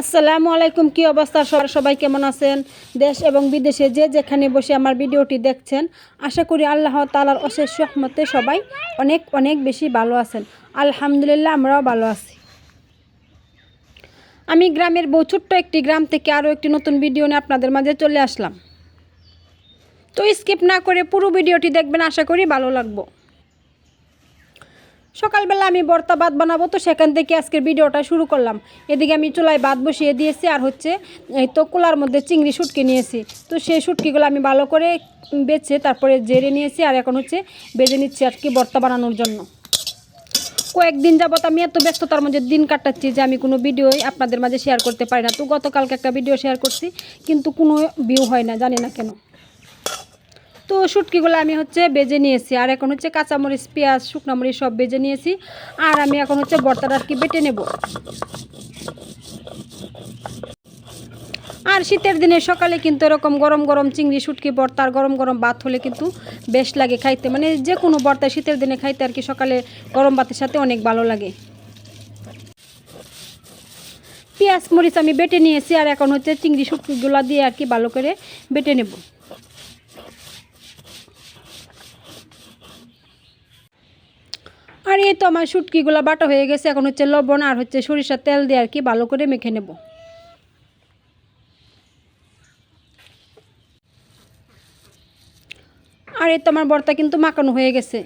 আসসালামু আলাইকুম, কি অবস্থা? সবার সবাই কেমন আছেন? দেশ এবং বিদেশে যে যেখানে বসে আমার ভিডিওটি দেখছেন, আশা করি আল্লাহ তালার অশেষ রহমতে সবাই অনেক অনেক বেশি ভালো আছেন। আলহামদুলিল্লাহ, আমরাও ভালো আছি। আমি গ্রামের বউ, ছোট্ট একটি গ্রাম থেকে আরও একটি নতুন ভিডিও নিয়ে আপনাদের মাঝে চলে আসলাম। তো স্কিপ না করে পুরো ভিডিওটি দেখবেন, আশা করি ভালো লাগবো। সকালবেলা আমি বর্তা ভাত বানাবো, তো সেখান থেকে আজকের ভিডিওটা শুরু করলাম। এদিকে আমি চুলায় ভাত বসিয়ে দিয়েছি, আর হচ্ছে, এই তো কোলার মধ্যে চিংড়ি শুটকি নিয়েছি। তো সেই শুটকিগুলো আমি ভালো করে বেছে, তারপরে জেরে নিয়েছি, আর এখন হচ্ছে বেজে নিচ্ছি আর কি বর্তা বানানোর জন্য। কয়েকদিন যাবত আমি এত ব্যস্ততার মধ্যে দিন কাটাচ্ছি যে আমি কোনো ভিডিওই আপনাদের মাঝে শেয়ার করতে পারি না। তো গতকালকে একটা ভিডিও শেয়ার করছি, কিন্তু কোনো ভিউ হয় না, জানি না কেন। তো শুটকিগুলো আমি হচ্ছে বেজে নিয়েছি। আর এখন হচ্ছে কাঁচামরিচ, পেঁয়াজ, শুকনো মরিচ সব বেজে নিয়েছি। আর আমি এখন হচ্ছে বর্তাটা আর কি বেটে নেব। আর শীতের দিনে সকালে কিন্তু এরকম গরম গরম চিংড়ি, শুটকি, বর্তা আর গরম গরম ভাত হলে কিন্তু বেশ লাগে খাইতে। মানে যে কোনো বর্তা শীতের দিনে খাইতে আর কি সকালে গরম ভাতের সাথে অনেক ভালো লাগে। পেঁয়াজ, মরিচ আমি বেটে নিয়েছি আর এখন হচ্ছে চিংড়ি, শুটকিগুলো দিয়ে আর কি ভালো করে বেটে নেব। আর এই তো আমার শুটকিগুলো বাটা হয়ে গেছে, এখন হচ্ছে লবণ আর হচ্ছে সরিষার তেল দিয়ে আর কি ভালো করে মেখে নেব। আর এই তো আমার বর্তা কিন্তু মাখানো হয়ে গেছে।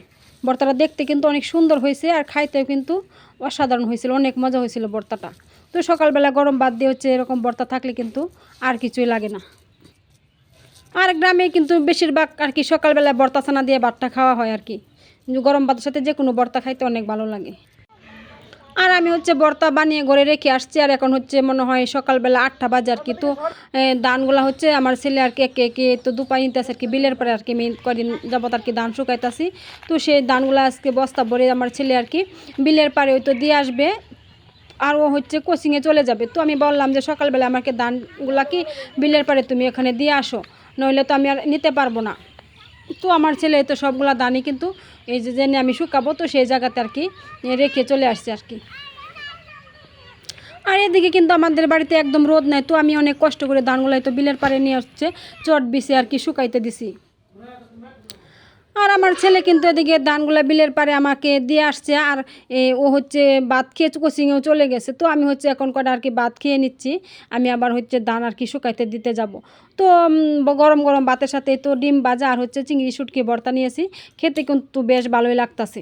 বর্তাটা দেখতে কিন্তু অনেক সুন্দর হয়েছে আর খাইতেও কিন্তু অসাধারণ হয়েছিল, অনেক মজা হয়েছিল বর্তাটা। তো সকালবেলা গরম বাদ দিয়ে হচ্ছে এরকম বর্তা থাকলে কিন্তু আর কিছুই লাগে না। আর গ্রামে কিন্তু বেশিরভাগ আর কি সকালবেলা বর্তা ছানা দিয়ে ভাতটা খাওয়া হয় আর কি। গরম ভাতের সাথে যে কোনো বর্তা খাইতে অনেক ভালো লাগে। আর আমি হচ্ছে বর্তা বানিয়ে ঘরে রেখে আসছি, আর এখন হচ্ছে মনে হয় সকালবেলা আটটা বাজে আর কি। তো ধানগুলা হচ্ছে আমার ছেলে আর কি একে একে তো দুপাই নিতেছে আর কি, বিলের পরে আর কি আমি কদিন যাবত আর কি ধান শুকাইতেছি। তো সেই ধানগুলো আজকে বস্তা ভরে আমার ছেলে আর কি বিলের পারে ওই তো দিয়ে আসবে, আর ও হচ্ছে কোচিংয়ে চলে যাবে। তো আমি বললাম যে সকালবেলা আমাকে ধানগুলা কি বিলের পারে তুমি এখানে দিয়ে আসো, নইলে তো আমি আর নিতে পারব না। তো আমার ছেলে তো সবগুলা দানি, কিন্তু এই যে জেনে আমি শুকাবো, তো সেই জায়গাতে আর কি রেখে চলে আসছে আর কি। আর এদিকে কিন্তু আমাদের বাড়িতে একদম রোদ নাই, তো আমি অনেক কষ্ট করে ধানগুলাই তো বিলের পাড়ে নিয়ে আসছে, চট বিছে আর কি শুকাইতে দিছি। আর আমার ছেলে কিন্তু এদিকে ধানগুলা বিলের পারে আমাকে দিয়ে আসছে, আর ও হচ্ছে ভাত খেয়ে কোচিংয়েও চলে গেছে। তো আমি হচ্ছে এখন কটা আর কি ভাত খেয়ে নিচ্ছি, আমি আবার হচ্ছে ধান আর কি শুকাইতে দিতে যাব। তো গরম গরম ভাতের সাথে তো ডিম ভাজা আর হচ্ছে চিংড়ি শুটকি ভর্তা নিয়েছি, খেতে কিন্তু বেশ ভালোই লাগতাছে।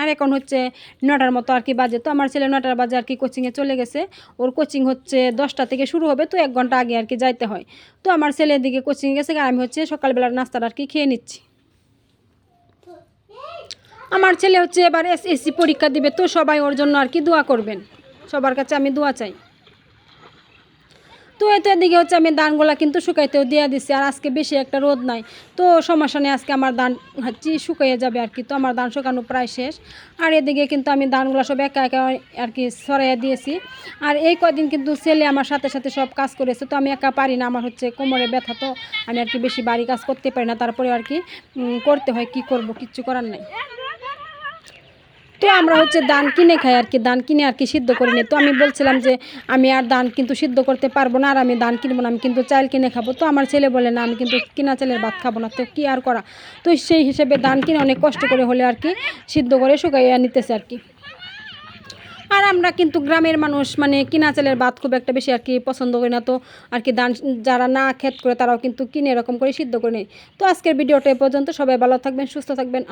আর এখন হচ্ছে নটার মতো আর কি বাজে, তো আমার ছেলে নটার বাজে আর কি কোচিংয়ে চলে গেছে। ওর কোচিং হচ্ছে দশটা থেকে শুরু হবে, তো এক ঘণ্টা আগে আর কি যাইতে হয়। তো আমার ছেলে এদিকে কোচিংয়ে গেছে, আর আমি হচ্ছে সকালবেলার নাস্তাটা আর কি খেয়ে নিচ্ছি। আমার ছেলে হচ্ছে এবার এসএসসি পরীক্ষা দিবে, তো সবাই ওর জন্য আর কি দোয়া করবেন? সবার কাছে আমি দোয়া চাই। তো এতে এদিকে হচ্ছে আমি ধানগুলা কিন্তু শুকাইতেও দিয়ে দিছি, আর আজকে বেশি একটা রোদ নাই। তো সমস্যা নেই, আজকে আমার ধান হচ্ছে শুকাইয়ে যাবে আর কি, তো আমার ধান শুকানো প্রায় শেষ। আর এদিকে কিন্তু আমি ধানগুলো সব একা একা আর কি সরাইয়া দিয়েছি। আর এই কদিন কিন্তু ছেলে আমার সাথে সাথে সব কাজ করেছে, তো আমি একা পারি না, আমার হচ্ছে কোমরে ব্যথা, তো আমি আর কি বেশি বাড়ি কাজ করতে পারি না, তারপরে আর কি করতে হয়, কি করব, কিচ্ছু করার নাই। তো আমরা হচ্ছে দান কিনে খাই আর কি দান কিনে আর কি সিদ্ধ করে নিই তো আমি বলছিলাম যে আমি আর দান কিন্তু সিদ্ধ করতে পারব না আর আমি দান কিনবো না, আমি কিন্তু চাল কিনে খাব। তো আমার ছেলে বলে, না, আমি কিন্তু কিনা চালের ভাত খাব না। তো কি আর করা? তো সেই হিসেবে দান কিনে অনেক কষ্ট করে হলে আর কি সিদ্ধ করে শুকাইয়া নিতেছে আর কি। আর আমরা কিন্তু গ্রামের মানুষ মানে কিনা চালের ভাত খুব একটা বেশি আর কি পছন্দ করি না। তো আর কি দান যারা না খেত করে তারাও কিন্তু কিনে এরকম করে সিদ্ধ করে নেই তো আজকের ভিডিওটা এ পর্যন্ত। সবাই ভালো থাকবেন, সুস্থ থাকবেন।